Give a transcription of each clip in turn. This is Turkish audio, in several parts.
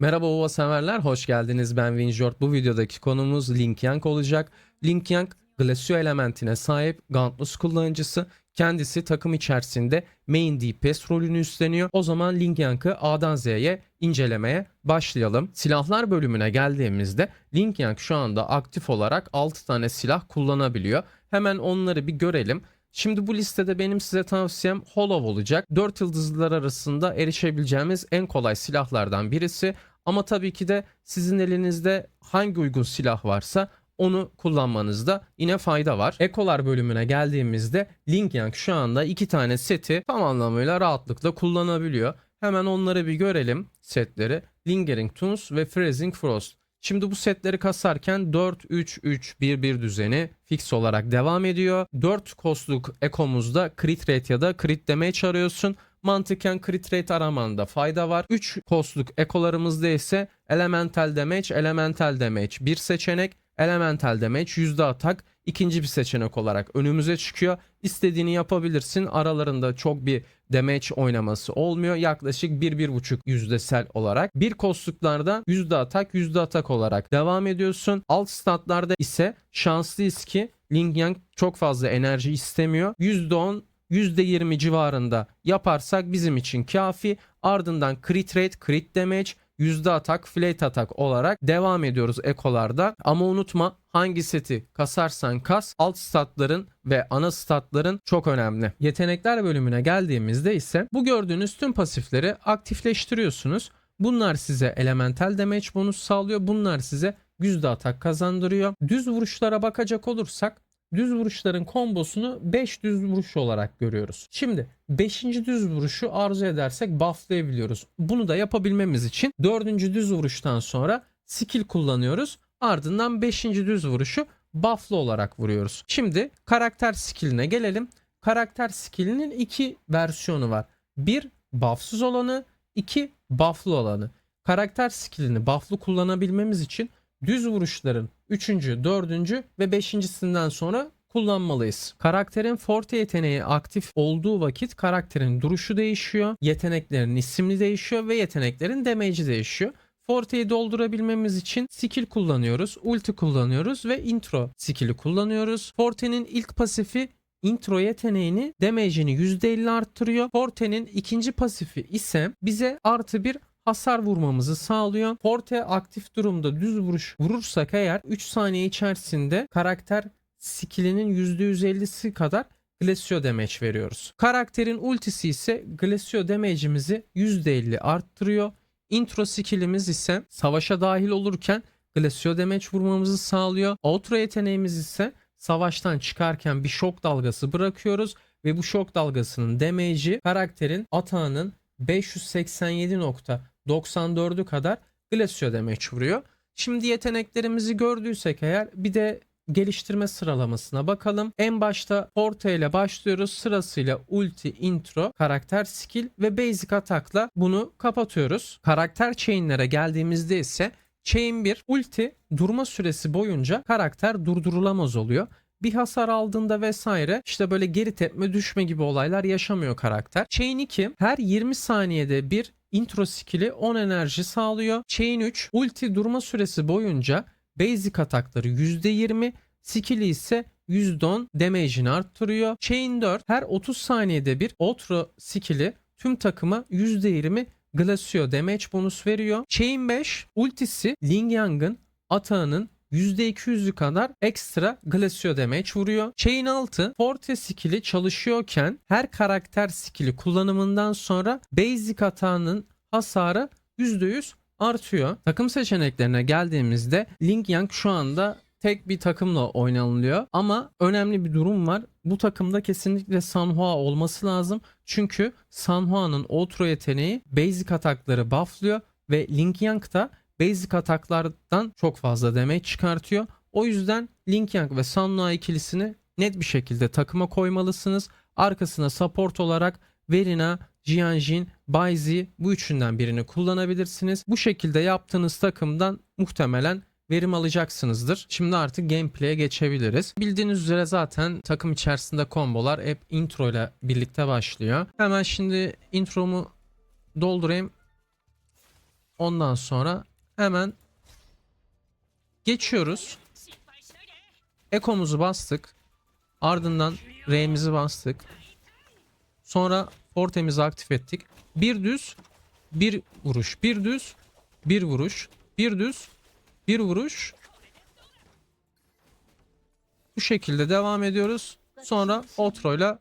Merhaba Ova severler, hoş geldiniz. Ben Winjort. Bu videodaki konumuz Link Yang olacak. Link Yang, Glacio elementine sahip Gauntlet kullanıcısı. Kendisi takım içerisinde main DPS rolünü üstleniyor. O zaman Link Yang'ı A'dan Z'ye incelemeye başlayalım. Silahlar bölümüne geldiğimizde Link Yang şu anda aktif olarak 6 tane silah kullanabiliyor. Hemen onları bir görelim. Şimdi bu listede benim size tavsiyem Hollow olacak. 4 yıldızlılar arasında erişebileceğimiz en kolay silahlardan birisi. Ama tabii ki de sizin elinizde hangi uygun silah varsa onu kullanmanızda yine fayda var. Ekolar bölümüne geldiğimizde Link Yang şu anda iki tane seti tam anlamıyla rahatlıkla kullanabiliyor. Hemen onları bir görelim setleri. Lingering Tunes ve Freezing Frost. Şimdi bu setleri kasarken 4-3-3-1-1 düzeni fix olarak devam ediyor. 4 kostluk ekomuzda crit rate ya da crit damage arıyorsun. Mantıken crit rate aramanda fayda var. 3 kostluk ekolarımızda ise elemental damage, elemental damage bir seçenek. Elemental damage yüzde atak ikinci bir seçenek olarak önümüze çıkıyor. İstediğini yapabilirsin. Aralarında çok bir damage oynaması olmuyor. Yaklaşık 1-1.5 yüzdesel olarak. Bir kostluklarda yüzde atak yüzde atak olarak devam ediyorsun. Alt statlarda ise şanslıyız ki Ling Yang çok fazla enerji istemiyor. %10 %20 civarında yaparsak bizim için kafi. Ardından crit rate, crit damage, yüzde atak, flate atak olarak devam ediyoruz ekolarda. Ama unutma hangi seti kasarsan kas alt statların ve ana statların çok önemli. Yetenekler bölümüne geldiğimizde ise bu gördüğünüz tüm pasifleri aktifleştiriyorsunuz. Bunlar size elemental damage bonus sağlıyor. Bunlar size yüzde atak kazandırıyor. Düz vuruşlara bakacak olursak düz vuruşların kombosunu 5 düz vuruş olarak görüyoruz. Şimdi 5. düz vuruşu arzu edersek bufflayabiliyoruz. Bunu da yapabilmemiz için 4. düz vuruştan sonra skill kullanıyoruz. Ardından 5. düz vuruşu bufflı olarak vuruyoruz. Şimdi karakter skilline gelelim. Karakter skillinin iki versiyonu var. Bir buffsuz olanı, iki bufflı olanı. Karakter skillini bufflı kullanabilmemiz için düz vuruşların 3. 4. ve 5.sinden sonra kullanmalıyız. Karakterin forte yeteneği aktif olduğu vakit karakterin duruşu değişiyor, yeteneklerin isimli değişiyor ve yeteneklerin damage'i değişiyor. Forte'yi doldurabilmemiz için skill kullanıyoruz, ulti kullanıyoruz ve intro skill'i kullanıyoruz. Forte'nin ilk pasifi intro yeteneğini damage'ini %50 arttırıyor. Forte'nin ikinci pasifi ise bize artı bir hasar vurmamızı sağlıyor. Forte aktif durumda düz vuruş vurursak eğer 3 saniye içerisinde karakter skillinin %150'si kadar Glacio damage veriyoruz. Karakterin ultisi ise Glacio damage'imizi %50 arttırıyor. Intro skillimiz ise savaşa dahil olurken Glacio damage vurmamızı sağlıyor. Outro yeteneğimiz ise savaştan çıkarken bir şok dalgası bırakıyoruz ve bu şok dalgasının damage'i karakterin atağının 587.94'ü kadar Glacio damage vuruyor. Şimdi yeteneklerimizi gördüysek eğer bir de geliştirme sıralamasına bakalım. En başta Forte ile başlıyoruz. Sırasıyla ulti, intro, karakter skill ve basic atakla bunu kapatıyoruz. Karakter chain'lere geldiğimizde ise Chain 1 ulti durma süresi boyunca karakter durdurulamaz oluyor bir hasar aldığında vesaire işte böyle geri tepme düşme gibi olaylar yaşamıyor karakter. Chain 2 her 20 saniyede bir intro skill'i 10 enerji sağlıyor. Chain 3 ulti durma süresi boyunca basic atakları %20 skill'i ise %10 damage'ini arttırıyor. Chain 4 her 30 saniyede bir outro skill'i tüm takıma %20 Glacio damage bonus veriyor. Chain 5 ultisi Ling Yang'ın atağının %200'ü kadar ekstra Glacio damage vuruyor. Chain 6 Forte skill'i çalışıyorken her karakter skill'i kullanımından sonra basic atağının hasarı %100 artıyor. Takım seçeneklerine geldiğimizde Ling Yang şu anda tek bir takımla oynanılıyor ama önemli bir durum var. Bu takımda kesinlikle Sanhua olması lazım. Çünkü Sanhua'nın outro yeteneği basic atakları bufflıyor ve Ling Yang da basic ataklardan çok fazla damage çıkartıyor. O yüzden Link Yang ve Sanhua ikilisini net bir şekilde takıma koymalısınız. Arkasına support olarak Verina, Jianjin, Baizi bu üçünden birini kullanabilirsiniz. Bu şekilde yaptığınız takımdan muhtemelen verim alacaksınızdır. Şimdi artık gameplay'e geçebiliriz. Bildiğiniz üzere zaten takım içerisinde kombolar hep intro ile birlikte başlıyor. Hemen şimdi intromu doldurayım. Ondan sonra hemen geçiyoruz. Eko'muzu bastık. Ardından R'mizi bastık. Sonra Forte'mizi aktif ettik. Bir düz, bir vuruş, bir düz, bir vuruş, bir düz, bir vuruş. Bu şekilde devam ediyoruz. Sonra Outro'yla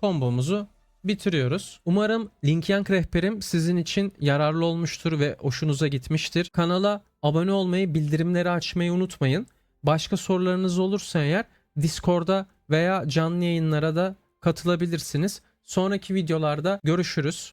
kombomuzu bitiriyoruz. Umarım Link Yank rehberim sizin için yararlı olmuştur ve hoşunuza gitmiştir. Kanala abone olmayı, bildirimleri açmayı unutmayın. Başka sorularınız olursa eğer Discord'a veya canlı yayınlara da katılabilirsiniz. Sonraki videolarda görüşürüz.